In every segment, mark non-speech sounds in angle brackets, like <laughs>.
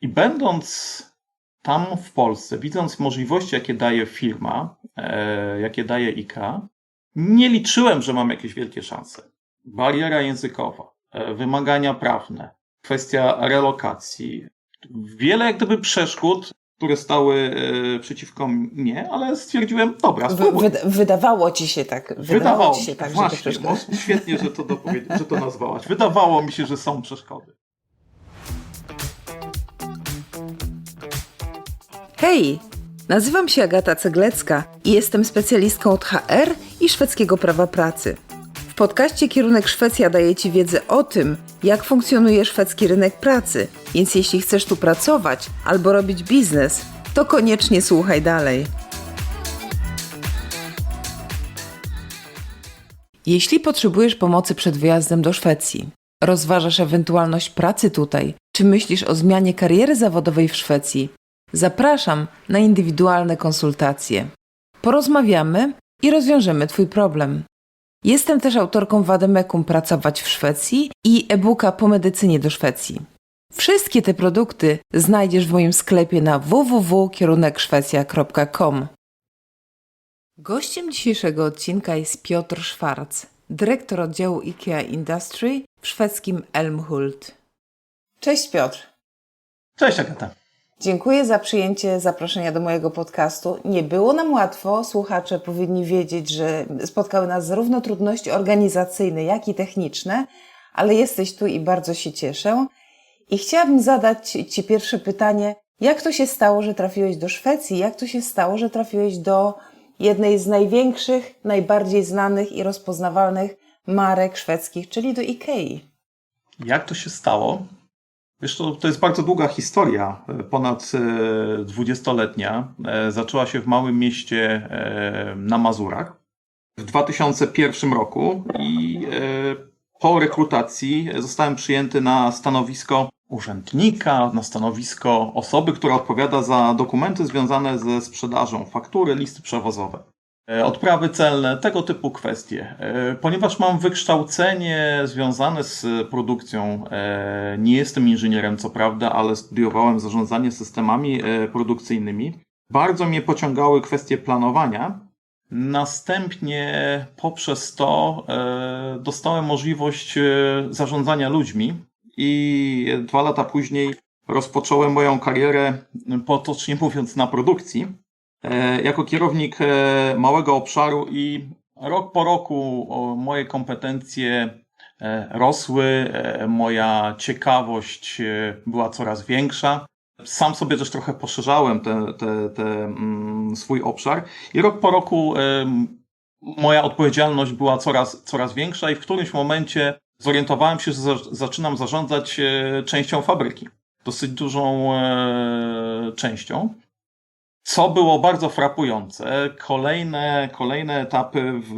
I będąc tam w Polsce, widząc możliwości, jakie daje firma, e, jakie daje IKA, nie liczyłem, że mam jakieś wielkie szanse. Bariera językowa, e, wymagania prawne, kwestia relokacji, wiele jak gdyby przeszkód, które stały e, przeciwko mnie, ale stwierdziłem, dobra, Wy, spróbuj. wyda- wydawało ci się tak. Wydawało, Wydawało ci się tak, że to właśnie, przeszkadza. no, świetnie, że to, dopowiedz- że to nazwałaś. Wydawało mi się, że są przeszkody. Hej! Nazywam się Agata Ceglecka i jestem specjalistką od HR i szwedzkiego prawa pracy. W podcaście Kierunek Szwecja daje Ci wiedzę o tym, jak funkcjonuje szwedzki rynek pracy, więc jeśli chcesz tu pracować albo robić biznes, to koniecznie słuchaj dalej. Jeśli potrzebujesz pomocy przed wyjazdem do Szwecji, rozważasz ewentualność pracy tutaj, czy myślisz o zmianie kariery zawodowej w Szwecji, zapraszam na indywidualne konsultacje. Porozmawiamy i rozwiążemy Twój problem. Jestem też autorką Wademekum Pracować w Szwecji i e-booka po medycynie do Szwecji. Wszystkie te produkty znajdziesz w moim sklepie na www.kierunekszwecja.com. Gościem dzisiejszego odcinka jest Piotr Schwarz, dyrektor oddziału IKEA Industry w szwedzkim Elmhult. Cześć Piotr. Cześć Agata. Dziękuję za przyjęcie zaproszenia do mojego podcastu. Nie było nam łatwo. Słuchacze powinni wiedzieć, że spotkały nas zarówno trudności organizacyjne, jak i techniczne, ale jesteś tu i bardzo się cieszę. I chciałabym zadać Ci pierwsze pytanie. Jak to się stało, że trafiłeś do Szwecji? Jak to się stało, że trafiłeś do jednej z największych, najbardziej znanych i rozpoznawalnych marek szwedzkich, czyli do Ikei? Jak to się stało? Wiesz, to, to jest bardzo długa historia, e, ponad e, dwudziestoletnia. E, Zaczęła się w małym mieście na Mazurach w 2001 roku i po rekrutacji zostałem przyjęty na stanowisko urzędnika, na stanowisko osoby, która odpowiada za dokumenty związane ze sprzedażą, faktury, listy przewozowe. E, Odprawy celne, tego typu kwestie. E, Ponieważ mam wykształcenie związane z produkcją, e, nie jestem inżynierem, co prawda, ale studiowałem zarządzanie systemami produkcyjnymi. Bardzo mnie pociągały kwestie planowania. Następnie poprzez to dostałem możliwość zarządzania ludźmi i dwa lata później rozpocząłem moją karierę, potocznie mówiąc, na produkcji jako kierownik e, małego obszaru i rok po roku moje kompetencje e, rosły, e, moja ciekawość e, była coraz większa. Sam sobie też trochę poszerzałem te, te, mm, swój obszar i rok po roku moja odpowiedzialność była coraz, coraz większa i w którymś momencie zorientowałem się, że za, zaczynam zarządzać e, częścią fabryki. Dosyć dużą e, częścią. Co było bardzo frapujące, kolejne, kolejne etapy w,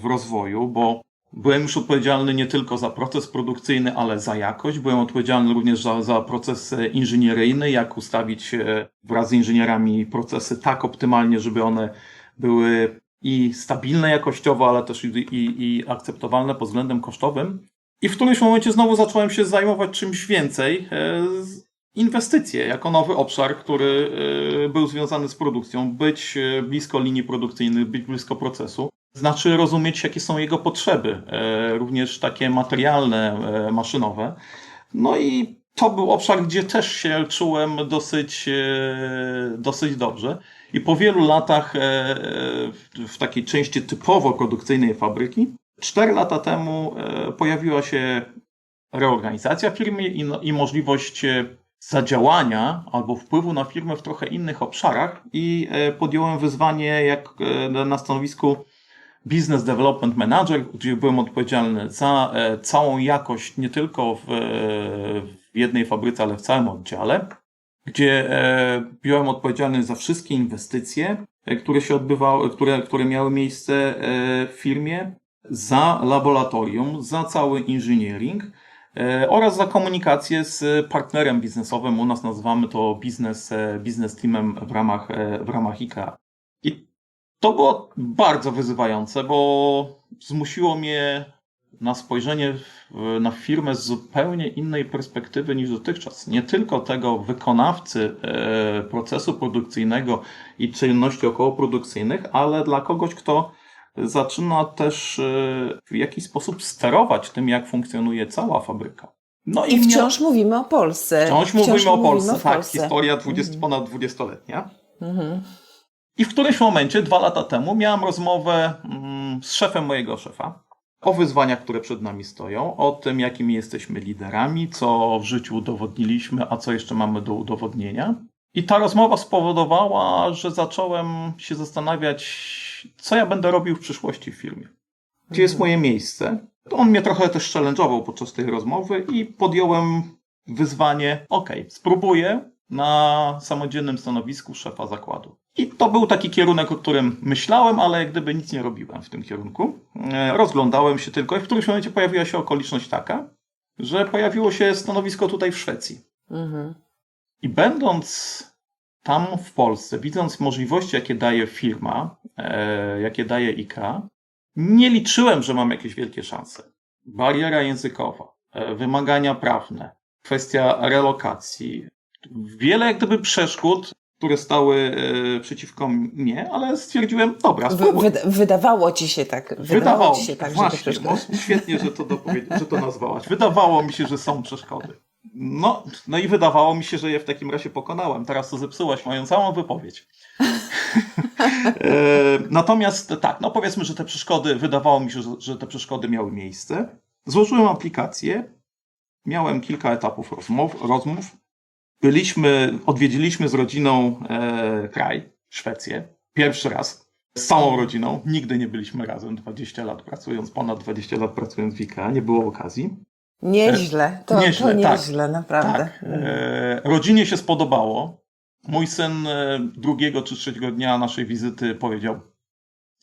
w rozwoju, bo byłem już odpowiedzialny nie tylko za proces produkcyjny, ale za jakość. Byłem odpowiedzialny również za, za proces e, inżynieryjny, jak ustawić e, wraz z inżynierami procesy tak optymalnie, żeby one były i stabilne jakościowo, ale też i, i, i akceptowalne pod względem kosztowym. I w którymś momencie znowu zacząłem się zajmować czymś więcej. Inwestycje jako nowy obszar, który e, był związany z produkcją, być e, blisko linii produkcyjnych, być blisko procesu, znaczy rozumieć, jakie są jego potrzeby, e, również takie materialne, maszynowe. No i to był obszar, gdzie też się czułem dosyć, dosyć dobrze. I po wielu latach w- takiej części typowo produkcyjnej fabryki, cztery lata temu pojawiła się reorganizacja firmy i, no, i możliwość zadziałania albo wpływu na firmę w trochę innych obszarach i e, podjąłem wyzwanie jak e, na stanowisku Business Development Manager, gdzie byłem odpowiedzialny za e, całą jakość nie tylko w, w jednej fabryce, ale w całym oddziale, gdzie byłem odpowiedzialny za wszystkie inwestycje, które się odbywały, które, które miały miejsce w firmie, za laboratorium, za cały engineering e, oraz za komunikację z partnerem biznesowym. U nas nazywamy to biznes, e, biznes teamem w ramach, e, w ramach IKEA. I to było bardzo wyzywające, bo zmusiło mnie na spojrzenie na firmę z zupełnie innej perspektywy niż dotychczas. Nie tylko tego wykonawcy e, procesu produkcyjnego i czynności okołoprodukcyjnych, ale dla kogoś, kto zaczyna też e, w jakiś sposób sterować tym, jak funkcjonuje cała fabryka. No I mia- wciąż mówimy o Polsce. wciąż mówimy o Polsce, o tak, Polsce. historia 20, ponad 20-letnia. Mhm. I w którymś momencie, dwa lata temu, miałem rozmowę mm, z szefem mojego szefa o wyzwaniach, które przed nami stoją, o tym, jakimi jesteśmy liderami, co w życiu udowodniliśmy, a co jeszcze mamy do udowodnienia. I ta rozmowa spowodowała, że zacząłem się zastanawiać, co ja będę robił w przyszłości w firmie. Gdzie jest moje miejsce? To on mnie trochę też challenge'ował podczas tej rozmowy i podjąłem wyzwanie, ok, spróbuję na samodzielnym stanowisku szefa zakładu. I to był taki kierunek, o którym myślałem, ale jak gdyby nic nie robiłem w tym kierunku. E, Rozglądałem się tylko i w którymś momencie pojawiła się okoliczność taka, że pojawiło się stanowisko tutaj w Szwecji. Mhm. I będąc tam w Polsce, widząc możliwości, jakie daje firma, jakie daje IKA, nie liczyłem, że mam jakieś wielkie szanse. Bariera językowa, e, wymagania prawne, kwestia relokacji, wiele jak gdyby przeszkód, które stały e, przeciwko mnie, ale stwierdziłem, dobra, spróbuj. wyda- wydawało ci się tak, wydawało, Wydawało ci się tak, właśnie, że to no, świetnie, że to, że to nazwałaś. Wydawało mi się, że są przeszkody. No, no i wydawało mi się, że je w takim razie pokonałem. Teraz to zepsułaś moją całą wypowiedź. <laughs> e, natomiast tak, no powiedzmy, że te przeszkody, wydawało mi się, że, te przeszkody miały miejsce. Złożyłem aplikację, miałem kilka etapów rozmów, rozmów. Byliśmy, odwiedziliśmy z rodziną e, kraj, Szwecję, pierwszy raz. Z całą rodziną. Nigdy nie byliśmy razem 20 lat pracując, ponad 20 lat pracując w IKEA, nie było okazji. Nieźle, to Nieźle, to tak. nieźle, naprawdę. Tak. E, rodzinie się spodobało. Mój syn e, drugiego czy trzeciego dnia naszej wizyty powiedział: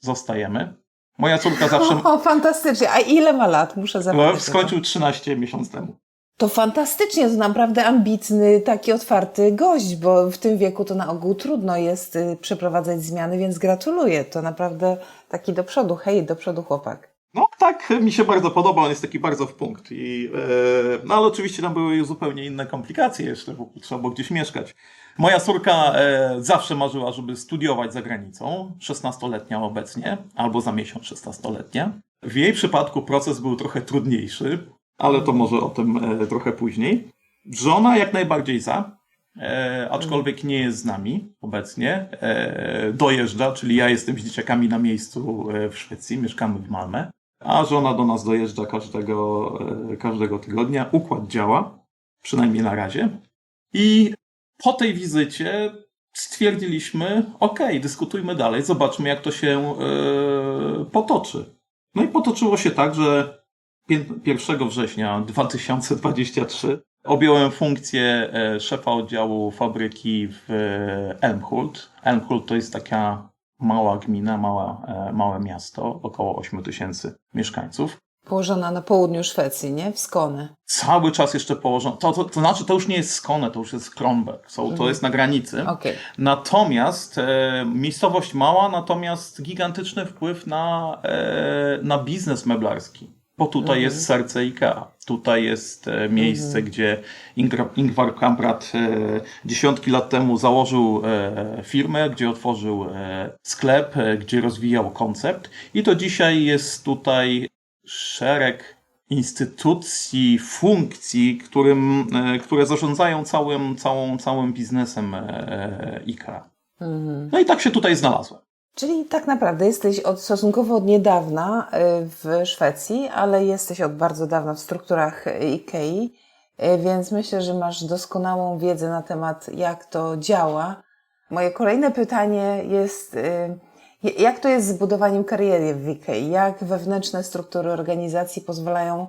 Zostajemy. Moja córka zawsze <laughs> O, fantastycznie. A ile ma lat? Muszę zapytać. o to. skończył 13 miesiąc temu. To fantastycznie, to naprawdę ambitny, taki otwarty gość, bo w tym wieku to na ogół trudno jest y, przeprowadzać zmiany, więc gratuluję. To naprawdę taki do przodu, hej, do przodu chłopak. No tak, mi się bardzo podoba, on jest taki bardzo w punkt. I, e, no ale oczywiście tam były zupełnie inne komplikacje jeszcze, bo trzeba było gdzieś mieszkać. Moja córka e, zawsze marzyła, żeby studiować za granicą, 16-letnia obecnie, albo za miesiąc 16-letnia. W jej przypadku proces był trochę trudniejszy, ale to może o tym e, trochę później. Żona jak najbardziej za, e, aczkolwiek nie jest z nami obecnie. E, dojeżdża, czyli ja jestem z dzieciakami na miejscu e, w Szwecji, mieszkamy w Malmę, a żona do nas dojeżdża każdego, e, każdego tygodnia. Układ działa, przynajmniej na razie. I po tej wizycie stwierdziliśmy, ok, dyskutujmy dalej, zobaczmy jak to się e, potoczy. No i potoczyło się tak, że pię- 1 września 2023 objąłem funkcję e, szefa oddziału fabryki w Elmhult. Elmhult to jest taka mała gmina, mała, e, małe miasto, około 8 tysięcy mieszkańców. Położona na południu Szwecji, nie? W Skone. Cały czas jeszcze położone. To, to, to znaczy, to już nie jest Skone, to już jest Kronberg. Są, to jest na granicy. Okej. Natomiast e, miejscowość mała, natomiast gigantyczny wpływ na, e, na biznes meblarski. Bo tutaj jest serce IKEA. Tutaj jest e, miejsce, gdzie Ingr- Ingvar Kamprad e, dziesiątki lat temu założył e, firmę, gdzie otworzył sklep, gdzie rozwijał koncept. I to dzisiaj jest tutaj szereg instytucji, funkcji, którym, które zarządzają całym, całą, całym biznesem IKEA. Mhm. No i tak się tutaj znalazłem. Czyli tak naprawdę jesteś od, stosunkowo od niedawna y, w Szwecji, ale jesteś od bardzo dawna w strukturach y, IKEA, y, więc myślę, że masz doskonałą wiedzę na temat, jak to działa. Moje kolejne pytanie jest, jak to jest z budowaniem kariery w IKEA? Jak wewnętrzne struktury organizacji pozwalają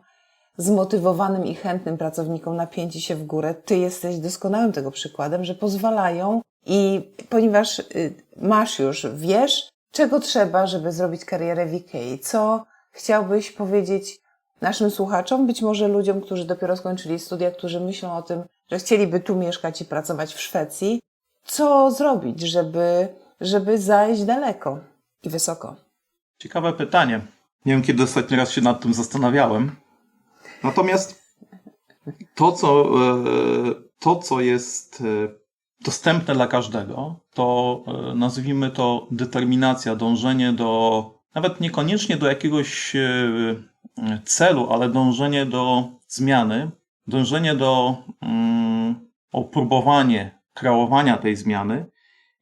zmotywowanym i chętnym pracownikom napięci się w górę? Ty jesteś doskonałym tego przykładem, że pozwalają i ponieważ y, masz już, wiesz, czego trzeba, żeby zrobić karierę w IKEA, co chciałbyś powiedzieć naszym słuchaczom, być może ludziom, którzy dopiero skończyli studia, którzy myślą o tym, że chcieliby tu mieszkać i pracować w Szwecji, co zrobić, żeby, żeby zajść daleko i wysoko? Ciekawe pytanie. Nie wiem, kiedy ostatni raz się nad tym zastanawiałem. Natomiast to, co, e, to, co jest e, dostępne dla każdego, to e, nazwijmy to determinacja, dążenie do, nawet niekoniecznie do jakiegoś e, celu, ale dążenie do zmiany, dążenie do mm, opróbowanie kreowania tej zmiany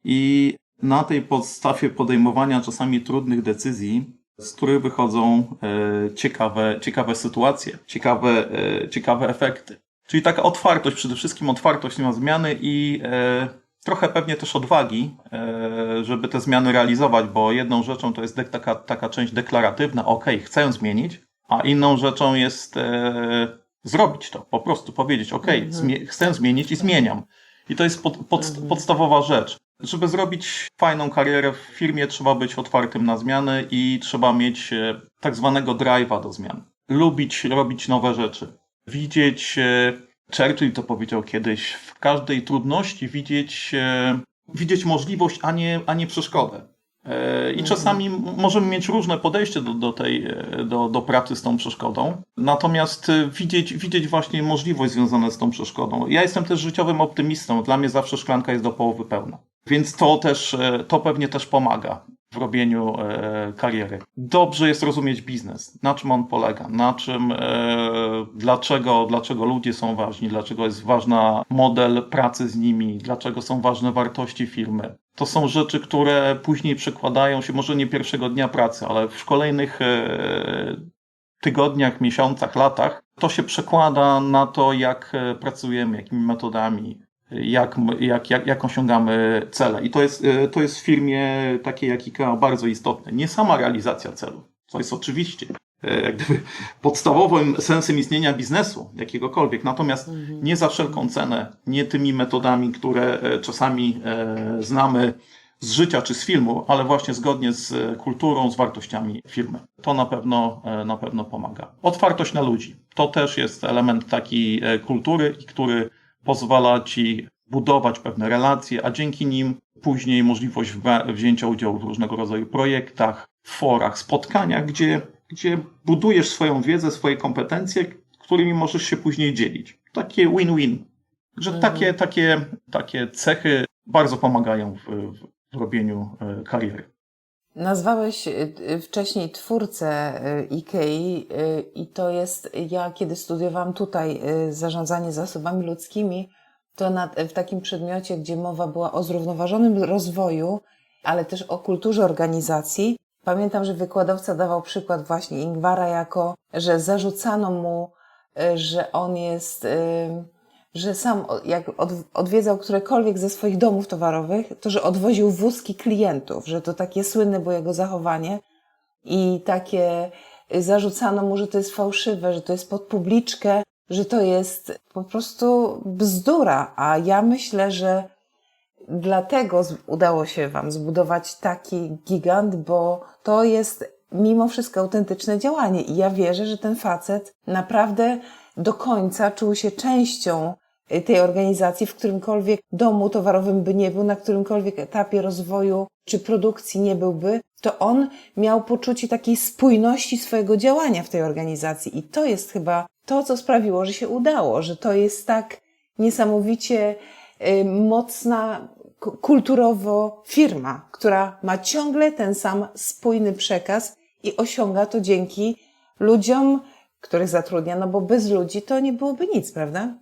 i na tej podstawie podejmowania czasami trudnych decyzji, z których wychodzą e, ciekawe, ciekawe sytuacje, ciekawe, ciekawe efekty. Czyli taka otwartość, przede wszystkim otwartość na zmiany i e, trochę pewnie też odwagi, e, żeby te zmiany realizować, bo jedną rzeczą to jest taka, taka część deklaratywna, ok, chcę zmienić, a inną rzeczą jest e, zrobić to, po prostu powiedzieć, ok, zmie- chcę zmienić i zmieniam. I to jest pod, pod, podstawowa rzecz. Żeby zrobić fajną karierę w firmie, trzeba być otwartym na zmiany i trzeba mieć e, tak zwanego drive'a do zmian. Lubić robić nowe rzeczy. Widzieć, e, Churchill to powiedział kiedyś, w każdej trudności widzieć, e, widzieć możliwość, a nie, a nie przeszkodę. E, I czasami m- możemy mieć różne podejście do, do, tej, do, do pracy z tą przeszkodą, natomiast widzieć, widzieć właśnie możliwość związaną z tą przeszkodą. Ja jestem też życiowym optymistą, dla mnie zawsze szklanka jest do połowy pełna. Więc to też, to pewnie też pomaga w robieniu e, kariery. Dobrze jest rozumieć biznes, na czym on polega, na czym, e, dlaczego, dlaczego ludzie są ważni, dlaczego jest ważna model pracy z nimi, dlaczego są ważne wartości firmy. To są rzeczy, które później przekładają się, może nie pierwszego dnia pracy, ale w kolejnych e, tygodniach, miesiącach, latach, to się przekłada na to, jak pracujemy, jakimi metodami, jak, jak, jak, jak osiągamy cele. I to jest, e, to jest w firmie takiej jak IKEA bardzo istotne. Nie sama realizacja celu, co jest oczywiście e, jak gdyby podstawowym sensem istnienia biznesu, jakiegokolwiek. Natomiast nie za wszelką cenę, nie tymi metodami, które e, czasami znamy z życia czy z filmu, ale właśnie zgodnie z kulturą, z wartościami firmy. To na pewno, na pewno pomaga. Otwartość na ludzi. To też jest element takiej kultury, który pozwala ci budować pewne relacje, a dzięki nim później możliwość wzięcia udziału w różnego rodzaju projektach, forach, spotkaniach, gdzie, gdzie budujesz swoją wiedzę, swoje kompetencje, którymi możesz się później dzielić. Takie win-win. Że takie, takie, takie cechy bardzo pomagają w, w, w robieniu e, kariery. Nazwałeś y, y, wcześniej twórcę y, IKEA i to jest, ja kiedy studiowałam tutaj zarządzanie zasobami ludzkimi, to na, w takim przedmiocie, gdzie mowa była o zrównoważonym rozwoju, ale też o kulturze organizacji, pamiętam, że wykładowca dawał przykład właśnie Ingwara jako, że zarzucano mu, że on jest, że sam jak od, odwiedzał którekolwiek ze swoich domów towarowych, to że odwoził wózki klientów, że to takie słynne było jego zachowanie i takie y, zarzucano mu, że to jest fałszywe, że to jest pod publiczkę, że to jest po prostu bzdura. A ja myślę, że dlatego udało się Wam zbudować taki gigant, bo to jest mimo wszystko autentyczne działanie. I ja wierzę, że ten facet naprawdę do końca czuł się częścią tej organizacji, w którymkolwiek domu towarowym by nie był, na którymkolwiek etapie rozwoju czy produkcji nie byłby, to on miał poczucie takiej spójności swojego działania w tej organizacji. I to jest chyba to, co sprawiło, że się udało, że to jest tak niesamowicie y, mocna kulturowo firma, która ma ciągle ten sam spójny przekaz i osiąga to dzięki ludziom, których zatrudnia, no bo bez ludzi to nie byłoby nic, prawda?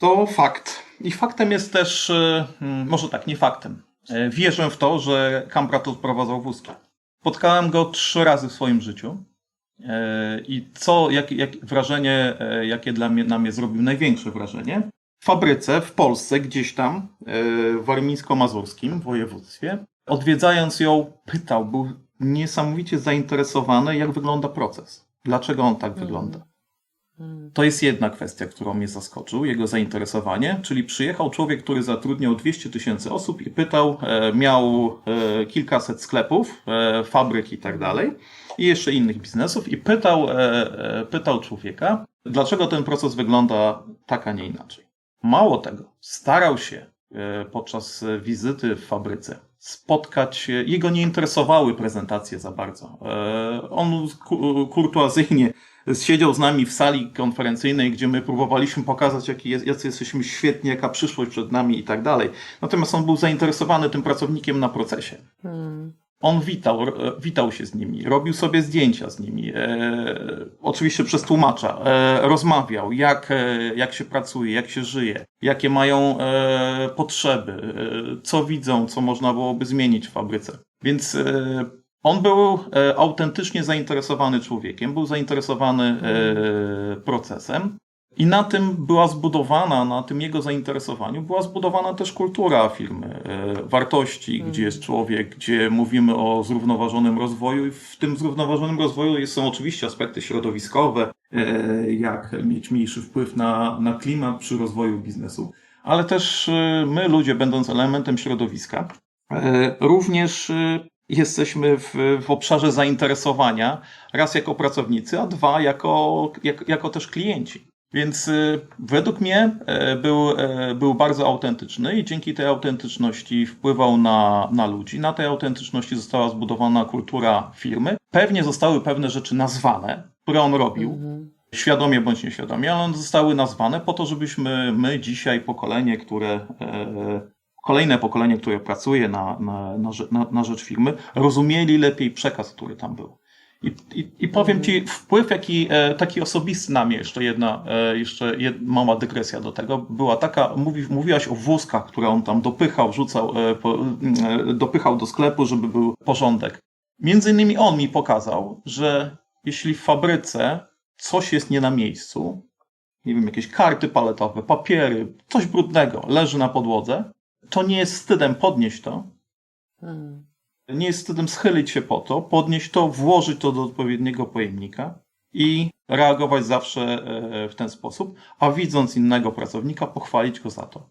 To fakt. I faktem jest też, e, mm, może tak, nie faktem. E, Wierzę w to, że Kamprat odprowadzał wózki. Spotkałem go trzy razy w swoim życiu. E, I co, jak, jak wrażenie, e, jakie dla mnie, na mnie zrobił największe wrażenie? W fabryce w Polsce, gdzieś tam, w warmińsko-mazurskim województwie, odwiedzając ją, pytał, był niesamowicie zainteresowany, jak wygląda proces. Dlaczego on tak wygląda? To jest jedna kwestia, którą mnie zaskoczył, jego zainteresowanie, czyli przyjechał człowiek, który zatrudniał 200 tysięcy osób i pytał, e, miał e, kilkaset sklepów, e, fabryk i tak dalej, i jeszcze innych biznesów i pytał, pytał człowieka, dlaczego ten proces wygląda tak, a nie inaczej. Mało tego, starał się podczas wizyty w fabryce spotkać jego nie interesowały prezentacje za bardzo. On ku- kurtuazyjnie siedział z nami w sali konferencyjnej, gdzie my próbowaliśmy pokazać, jaki jest, jacy jesteśmy świetni, jaka przyszłość przed nami i tak dalej. Natomiast on był zainteresowany tym pracownikiem na procesie. Hmm. On witał, witał się z nimi, robił sobie zdjęcia z nimi, e, oczywiście przez tłumacza, e, rozmawiał, jak, e, jak się pracuje, jak się żyje, jakie mają e, potrzeby, e, co widzą, co można byłoby zmienić w fabryce. Więc e, on był e, autentycznie zainteresowany człowiekiem, był zainteresowany e, procesem. I na tym była zbudowana, na tym jego zainteresowaniu, była zbudowana też kultura firmy, e, wartości, gdzie jest człowiek, gdzie mówimy o zrównoważonym rozwoju i w tym zrównoważonym rozwoju są oczywiście aspekty środowiskowe, e, jak mieć mniejszy wpływ na, na klimat przy rozwoju biznesu, ale też e, my, ludzie, będąc elementem środowiska, e, również jesteśmy w, w obszarze zainteresowania, raz jako pracownicy, a dwa jako, jak, jako też klienci. Więc y, według mnie e, był, e, był bardzo autentyczny i dzięki tej autentyczności wpływał na, na ludzi. Na tej autentyczności została zbudowana kultura firmy. Pewnie zostały pewne rzeczy nazwane, które on robił, Mhm. świadomie bądź nieświadomie, ale one zostały nazwane po to, żebyśmy my dzisiaj, pokolenie, które, e, kolejne pokolenie, które pracuje na, na, na, na, rzecz firmy, rozumieli lepiej przekaz, który tam był. I, i, I powiem Ci, wpływ jaki e, taki osobisty na mnie, jeszcze jedna, e, jeszcze jed, mała dygresja do tego, była taka, mówi, mówiłaś o wózkach, które on tam dopychał, rzucał, e, dopychał do sklepu, żeby był porządek. Między innymi on mi pokazał, że jeśli w fabryce coś jest nie na miejscu, nie wiem, jakieś karty paletowe, papiery, coś brudnego leży na podłodze, to nie jest wstydem podnieść to, Hmm. nie jest wstydem schylić się po to, podnieść to, włożyć to do odpowiedniego pojemnika i reagować zawsze e, w ten sposób, a widząc innego pracownika, pochwalić go za to.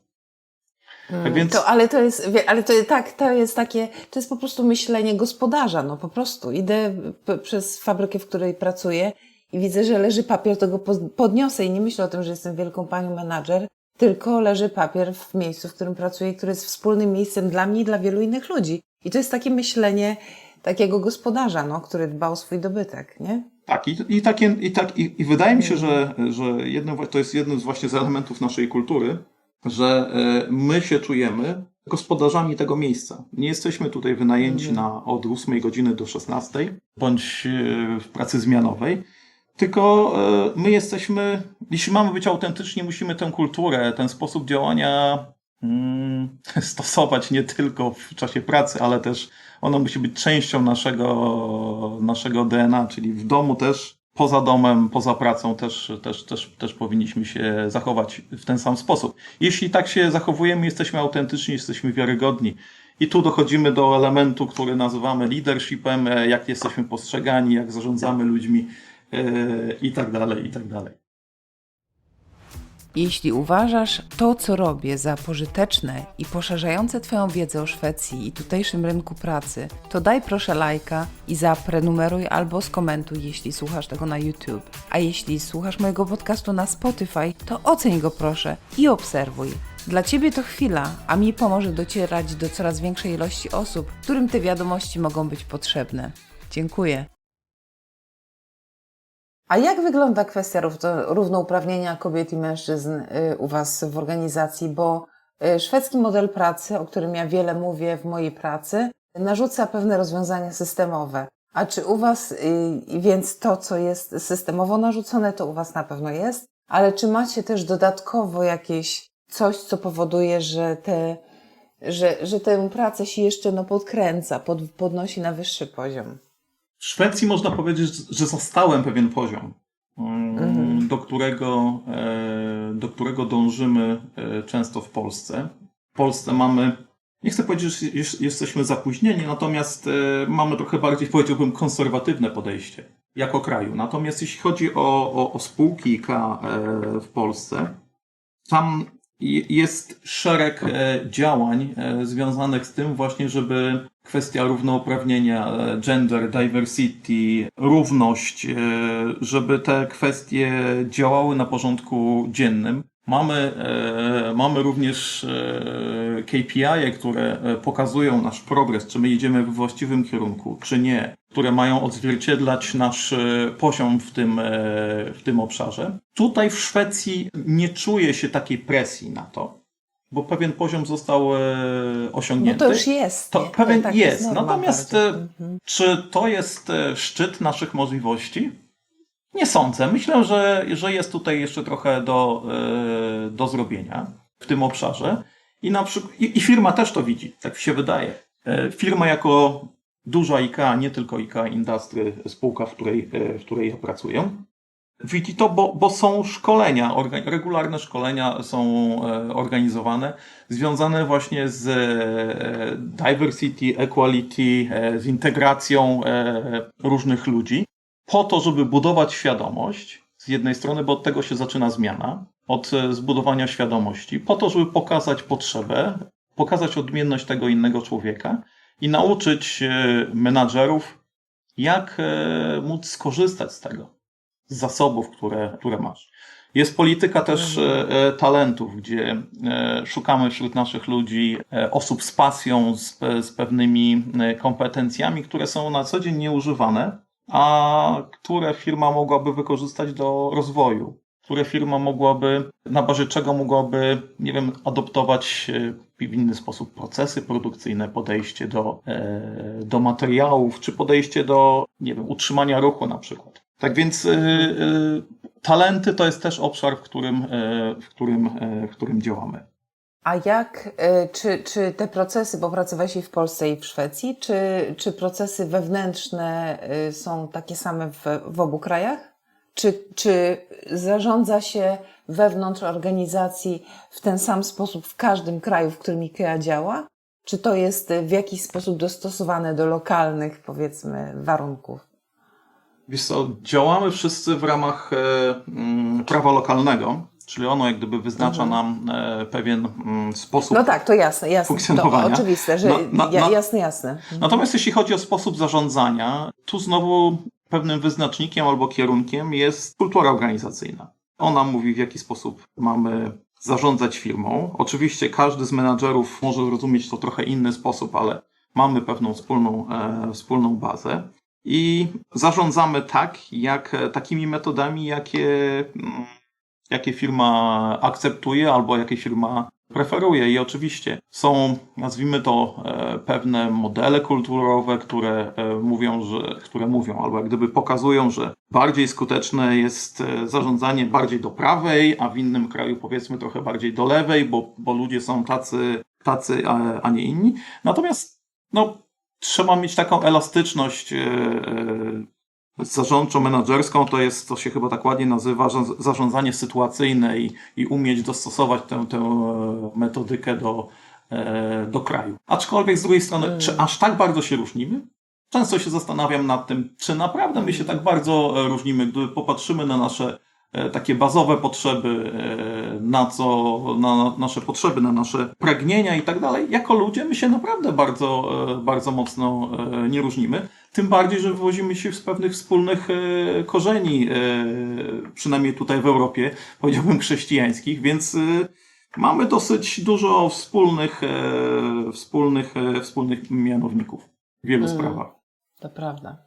Mm, Więc- To, ale to jest, ale to tak, to jest takie, to jest po prostu myślenie gospodarza, no po prostu. Idę przez fabrykę, w której pracuję i widzę, że leży papier, to go po- podniosę i nie myślę o tym, że jestem wielką panią menadżer, tylko leży papier w miejscu, w którym pracuję, które jest wspólnym miejscem dla mnie i dla wielu innych ludzi. I to jest takie myślenie takiego gospodarza, no, który dba o swój dobytek, nie? Tak, i, i, takie, i, tak, i, i wydaje mi się, że, że jednym, to jest jednym z właśnie z elementów naszej kultury, że e, my się czujemy gospodarzami tego miejsca. Nie jesteśmy tutaj wynajęci na od 8 godziny do 16 bądź e, w pracy zmianowej, tylko e, my jesteśmy, jeśli mamy być autentyczni, musimy tę kulturę, ten sposób działania mm, <laughs> stosować nie tylko w czasie pracy, ale też ona musi być częścią naszego, naszego DNA, czyli w domu też, poza domem, poza pracą też, też, też, też powinniśmy się zachować w ten sam sposób. Jeśli tak się zachowujemy, jesteśmy autentyczni, jesteśmy wiarygodni. I tu dochodzimy do elementu, który nazywamy leadershipem, e, jak jesteśmy postrzegani, jak zarządzamy ludźmi e, i tak dalej, i tak dalej. Jeśli uważasz to, co robię, za pożyteczne i poszerzające Twoją wiedzę o Szwecji i tutejszym rynku pracy, to daj proszę lajka i zaprenumeruj albo skomentuj, jeśli słuchasz tego na YouTube. A jeśli słuchasz mojego podcastu na Spotify, to oceń go proszę i obserwuj. Dla Ciebie to chwila, a mi pomoże docierać do coraz większej ilości osób, którym te wiadomości mogą być potrzebne. Dziękuję. A jak wygląda kwestia równo- równouprawnienia kobiet i mężczyzn y, u Was w organizacji? Bo y, szwedzki model pracy, o którym ja wiele mówię w mojej pracy, narzuca pewne rozwiązania systemowe. A czy u Was, y, więc to, co jest systemowo narzucone, to u Was na pewno jest, ale czy macie też dodatkowo jakieś coś, co powoduje, że te, że, że tę pracę się jeszcze no, podkręca, pod, podnosi na wyższy poziom? W Szwecji można powiedzieć, że zastałem pewien poziom, Mhm. do, którego, e, do którego dążymy e, często w Polsce. W Polsce mamy, nie chcę powiedzieć, że jest- jesteśmy zapóźnieni, natomiast e, mamy trochę bardziej, powiedziałbym, konserwatywne podejście jako kraju. Natomiast jeśli chodzi o, o, o spółki w Polsce, tam jest szereg e, działań e, związanych z tym właśnie, żeby kwestia równouprawnienia, e, gender, diversity, równość, żeby te kwestie działały na porządku dziennym. Mamy, e, mamy również e, KPI, które e, pokazują nasz progres, czy my idziemy we właściwym kierunku, czy nie, które mają odzwierciedlać nasz poziom w tym, w tym obszarze. Tutaj w Szwecji nie czuje się takiej presji na to, bo pewien poziom został e, No osiągnięty. to już jest. To pewien tak jest. norma Natomiast Mhm. czy to jest szczyt naszych możliwości? Nie sądzę. Myślę, że, że jest tutaj jeszcze trochę do, e, do zrobienia w tym obszarze. I, na przykład, i, I firma też to widzi, tak się wydaje. E, Firma jako duża IKEA, nie tylko IKEA Industry, spółka, w której, e, w której ja pracuję, widzi to, bo, bo są szkolenia, regularne szkolenia są organizowane, związane właśnie z diversity, equality, z integracją różnych ludzi, po to, żeby budować świadomość z jednej strony, bo od tego się zaczyna zmiana, od e, zbudowania świadomości, po to, żeby pokazać potrzebę, pokazać odmienność tego innego człowieka i nauczyć e, menadżerów, jak e, móc skorzystać z tego, z zasobów, które, które masz. Jest polityka też talentów, gdzie szukamy wśród naszych ludzi osób z pasją, z, z pewnymi kompetencjami, które są na co dzień nieużywane, a które firma mogłaby wykorzystać do rozwoju, które firma mogłaby, na bazie czego mogłaby, nie wiem, adoptować e, w inny sposób procesy produkcyjne, podejście do, e, do materiałów, czy podejście do, nie wiem, utrzymania ruchu na przykład. Tak więc e, talenty to jest też obszar, w którym, w którym, w którym działamy. A jak, y, czy, czy te procesy, bo pracowałeś i w Polsce i w Szwecji, czy, czy procesy wewnętrzne y, są takie same w, w obu krajach? Czy, czy zarządza się wewnątrz organizacji w ten sam sposób w każdym kraju, w którym IKEA działa? Czy to jest w jakiś sposób dostosowane do lokalnych, powiedzmy, warunków? Wiesz co, działamy wszyscy w ramach e, mm, prawa lokalnego, czyli ono jak gdyby wyznacza nam e, pewien mm, sposób. No tak, to jasne, jasne. funkcjonowania. To oczywiste, że Na- na- na- jasne, jasne. Natomiast jeśli chodzi o sposób zarządzania, tu znowu pewnym wyznacznikiem albo kierunkiem jest kultura organizacyjna. Ona mówi, w jaki sposób mamy zarządzać firmą. Oczywiście każdy z menadżerów może rozumieć to trochę inny sposób, ale mamy pewną wspólną, e, wspólną bazę. I zarządzamy tak, jak takimi metodami, jakie, mm, jakie firma akceptuje albo jakie firma preferuje. I oczywiście są, nazwijmy to, e, pewne modele kulturowe, które e, mówią, że, które mówią, albo jak gdyby pokazują, że bardziej skuteczne jest e, zarządzanie bardziej do prawej, a w innym kraju powiedzmy trochę bardziej do lewej, bo, bo ludzie są tacy, tacy a, a nie inni. Natomiast no, trzeba mieć taką elastyczność zarządczo-menedżerską, to jest, to się chyba tak ładnie nazywa, za- zarządzanie sytuacyjne i, i umieć dostosować tę, tę e, metodykę do, e, do kraju. Aczkolwiek z drugiej strony, czy aż tak bardzo się różnimy? Często się zastanawiam nad tym, czy naprawdę my się tak bardzo różnimy, gdy popatrzymy na nasze takie bazowe potrzeby, e, na co, na nasze potrzeby, na nasze pragnienia i tak dalej. Jako ludzie my się naprawdę bardzo, e, bardzo mocno e, nie różnimy. Tym bardziej, że wywozimy się z pewnych wspólnych e, korzeni, e, przynajmniej tutaj w Europie, powiedziałbym chrześcijańskich, więc e, mamy dosyć dużo wspólnych, e, wspólnych, e, wspólnych mianowników w wielu Mm. sprawach. To prawda.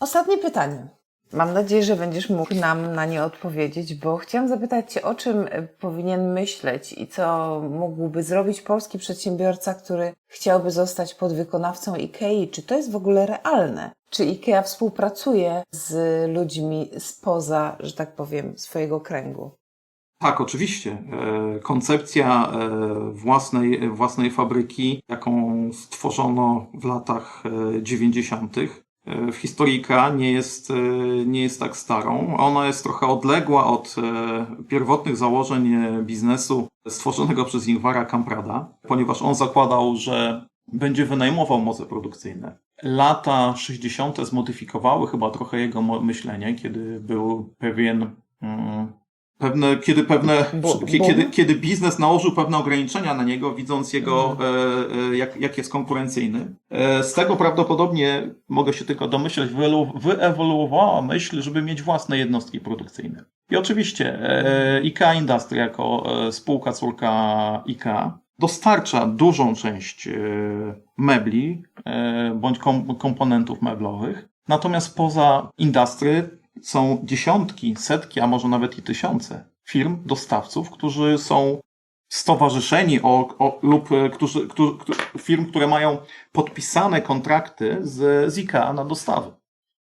Ostatnie pytanie. Mam nadzieję, że będziesz mógł nam na nie odpowiedzieć, bo chciałam zapytać Cię, o czym e, powinien myśleć i co mógłby zrobić polski przedsiębiorca, który chciałby zostać podwykonawcą IKEA. Czy to jest w ogóle realne? Czy IKEA współpracuje z ludźmi spoza, że tak powiem, swojego kręgu? Tak, oczywiście. E, Koncepcja e, własnej, własnej fabryki, jaką stworzono w latach e, 90. e, w historii IKEA nie jest, e, nie jest tak starą. Ona jest trochę odległa od e, pierwotnych założeń biznesu stworzonego przez Ingvara Kamprada, ponieważ on zakładał, że będzie wynajmował moce produkcyjne. Lata 60. zmodyfikowały chyba trochę jego myślenie, kiedy był pewien mm, Pewne, kiedy, pewne, kie- boom? kiedy, kiedy biznes nałożył pewne ograniczenia na niego, widząc jego, e, e, jak, jak jest konkurencyjny. E, z tego prawdopodobnie, mogę się tylko domyśleć, wyewoluowała myśl, żeby mieć własne jednostki produkcyjne. I oczywiście IKEA Industry jako spółka córka IKEA dostarcza dużą część mebli bądź kom, komponentów meblowych. Natomiast poza industry są dziesiątki, setki, a może nawet i tysiące firm, dostawców, którzy są stowarzyszeni o, o, lub e, którzy, którzy, firm, które mają podpisane kontrakty z, z IKEA na dostawy.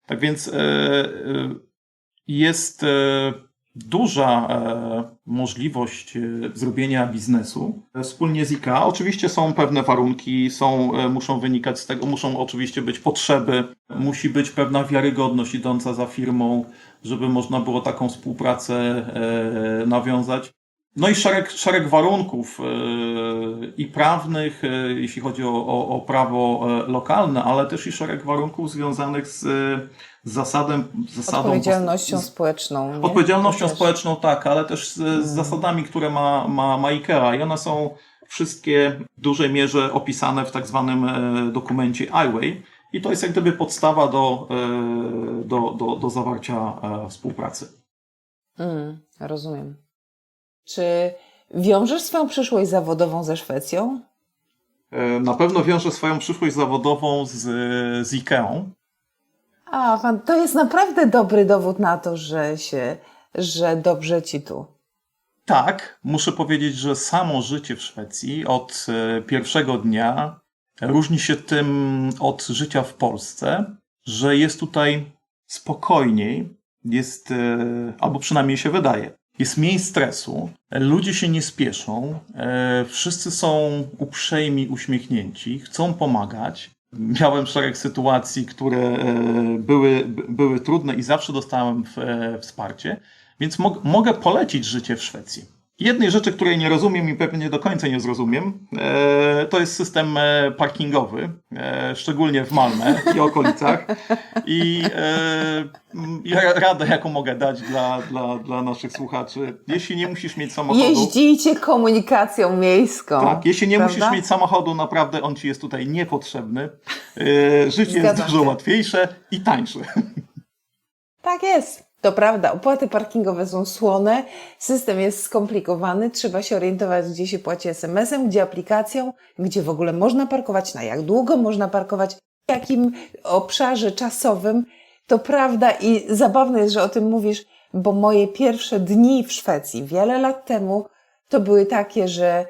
Tak więc e, e, jest duża e, możliwość e, zrobienia biznesu e, wspólnie z IKEA. Oczywiście są pewne warunki, są, muszą wynikać z tego, muszą oczywiście być potrzeby, musi być pewna wiarygodność idąca za firmą, żeby można było taką współpracę nawiązać. No i szereg, szereg warunków e, i prawnych, e, jeśli chodzi o, o, o prawo e, lokalne, ale też i szereg warunków związanych z, z zasadem, zasadą Odpowiedzialnością z- społeczną. Nie? Odpowiedzialnością społeczną, tak, ale też z, z zasadami, które ma, ma, ma IKEA. I one są wszystkie w dużej mierze opisane w tak zwanym dokumencie iWay. I to jest jak gdyby podstawa do, do, do, do zawarcia współpracy. Mm, rozumiem. Czy wiążesz swoją przyszłość zawodową ze Szwecją? E, Na pewno wiąże swoją przyszłość zawodową z, z IKEA. A, pan, to jest naprawdę dobry dowód na to, że się, że dobrze ci tu. Tak, muszę powiedzieć, że samo życie w Szwecji od e, pierwszego dnia różni się tym od życia w Polsce, że jest tutaj spokojniej, jest, e, albo przynajmniej się wydaje, jest mniej stresu, ludzie się nie spieszą, e, wszyscy są uprzejmi, uśmiechnięci, chcą pomagać. Miałem szereg sytuacji, które e, były, by- były trudne i zawsze dostałem e, wsparcie, więc mog, mogę polecić życie w Szwecji. Jednej rzeczy, której nie rozumiem i pewnie nie do końca nie zrozumiem, e, to jest system e, parkingowy, e, szczególnie w Malmę i okolicach. I radę, jaką mogę dać dla, dla, dla naszych słuchaczy, jeśli nie musisz mieć samochodu. Jeździcie komunikacją miejską. Tak, jeśli nie prawda? musisz mieć samochodu, naprawdę on ci jest tutaj niepotrzebny. Życie jest dużo się. łatwiejsze i tańsze. Tak jest. To prawda, opłaty parkingowe są słone, system jest skomplikowany, trzeba się orientować, gdzie się płaci SMS-em, gdzie aplikacją, gdzie w ogóle można parkować, na jak długo można parkować, w jakim obszarze czasowym. To prawda i zabawne jest, że o tym mówisz, bo moje pierwsze dni w Szwecji wiele lat temu to były takie, że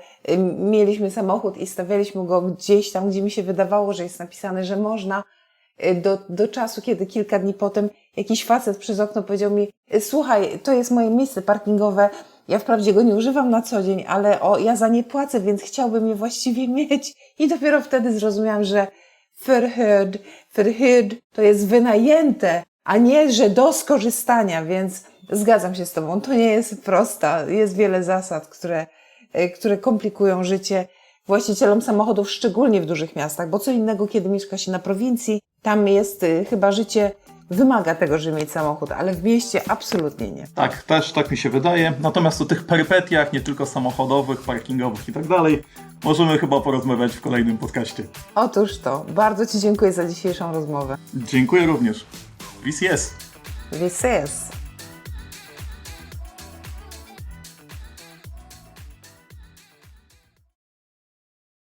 mieliśmy samochód i stawialiśmy go gdzieś tam, gdzie mi się wydawało, że jest napisane, że można, do, do czasu, kiedy kilka dni potem jakiś facet przez okno powiedział mi, "Y, słuchaj, to jest moje miejsce parkingowe, ja wprawdzie go nie używam na co dzień, ale o, ja za nie płacę, więc chciałbym je właściwie <laughs> mieć. I dopiero wtedy zrozumiałam, że förhörd, förhyrd to jest wynajęte, a nie, że do skorzystania, więc zgadzam się z Tobą. To nie jest prosta. Jest wiele zasad, które, y, które komplikują życie właścicielom samochodów, szczególnie w dużych miastach, bo co innego, kiedy mieszka się na prowincji, tam jest y, chyba życie wymaga tego, żeby mieć samochód, ale w mieście absolutnie nie. Tak, też tak mi się wydaje. Natomiast o tych perypetiach, nie tylko samochodowych, parkingowych i tak dalej, możemy chyba porozmawiać w kolejnym podcaście. Otóż to. Bardzo Ci dziękuję za dzisiejszą rozmowę. Dziękuję również. Wis jest. Wyses.